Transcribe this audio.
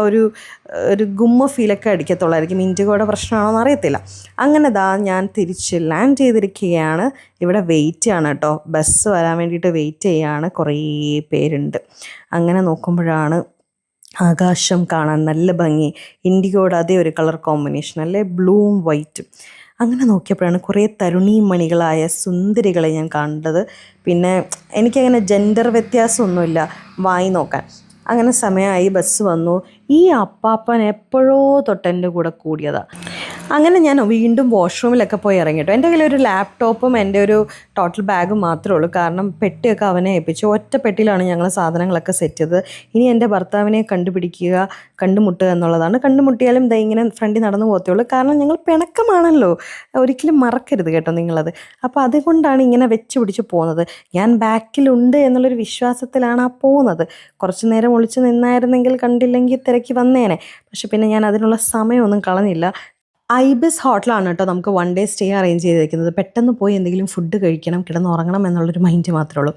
ഒരു ഒരു ഗുമ്മ ഫീലൊക്കെ അടിക്കത്തുള്ളായിരിക്കും. ഇൻഡിഗോയുടെ പ്രശ്നമാണോ അറിയത്തില്ല. അങ്ങനെ ദാ ഞാൻ തിരിച്ച് ലാൻഡ് ചെയ്തിരിക്കുകയാണ്. ഇവിടെ വെയിറ്റ് ആണ് കേട്ടോ. ബസ് വരാൻ വേണ്ടിയിട്ട് വെയിറ്റ് ചെയ്യാണ്. കുറേ പേരുണ്ട്. അങ്ങനെ നോക്കുമ്പോഴാണ് ആകാശം കാണാൻ നല്ല ഭംഗി. ഇൻഡിഗോയുടെ അതേ ഒരു കളർ കോമ്പിനേഷൻ അല്ലേ? ബ്ലൂവും വൈറ്റും അങ്ങനെ നോക്കിയപ്പോഴാണ് കുറേ തരുണീമണികളായ സുന്ദരികളെ ഞാൻ കണ്ടത്. പിന്നെ എനിക്കങ്ങനെ ജെൻഡർ വ്യത്യാസമൊന്നുമില്ല. വായി നോക്കാൻ. അങ്ങനെ സമയമായി ബസ് വന്നു. ഈ അപ്പാപ്പൻ എപ്പോഴോ തൊട്ട് എന്റെ കൂടെ കൂടിയതാണ് അങ്ങനെ ഞാൻ വീണ്ടും വാഷ്റൂമിലൊക്കെ പോയി ഇറങ്ങിയിട്ടു എന്റെ കയ്യിൽ ഒരു ലാപ്ടോപ്പും എന്റെ ഒരു ടോട്ടൽ ബാഗും മാത്രമേ ഉള്ളൂ. കാരണം പെട്ടിയൊക്കെ അവനെ ഏൽപ്പിച്ചു. ഒറ്റ പെട്ടിയിലാണ് ഞങ്ങൾ സാധനങ്ങളൊക്കെ സെറ്റ് ചെയ്തത്. ഇനി എന്റെ ഭർത്താവിനെ കണ്ടുപിടിക്കുക കണ്ടുമുട്ടുക എന്നുള്ളതാണ്. കണ്ടുമുട്ടിയാലും ദൈ ഇങ്ങനെ ഫ്രണ്ടിൽ നടന്നു പോകത്തുള്ളൂ കാരണം ഞങ്ങൾ പിണക്കമാണല്ലോ. ഒരിക്കലും മറക്കരുത് കേട്ടോ നിങ്ങളത്. അപ്പോൾ അതുകൊണ്ടാണ് ഇങ്ങനെ വെച്ച് പിടിച്ച് പോകുന്നത്. ഞാൻ ബാക്കിലുണ്ട് എന്നുള്ളൊരു വിശ്വാസത്തിലാണ് ആ പോകുന്നത്. കുറച്ച് നേരം ഒളിച്ച് നിന്നായിരുന്നെങ്കിൽ കണ്ടില്ലെങ്കിൽ തിരക്കി വന്നേനെ. പക്ഷെ പിന്നെ ഞാൻ അതിനുള്ള സമയമൊന്നും കളഞ്ഞില്ല. ഐബിസ് ഹോട്ടലാണ് കേട്ടോ നമുക്ക് വൺ ഡേ സ്റ്റേ അറേഞ്ച് ചെയ്തിരിക്കുന്നത് പെട്ടെന്ന് പോയി എന്തെങ്കിലും ഫുഡ് കഴിക്കണം കിടന്നുറങ്ങണം എന്നുള്ളൊരു മൈൻഡ് മാത്രമേ ഉള്ളൂ.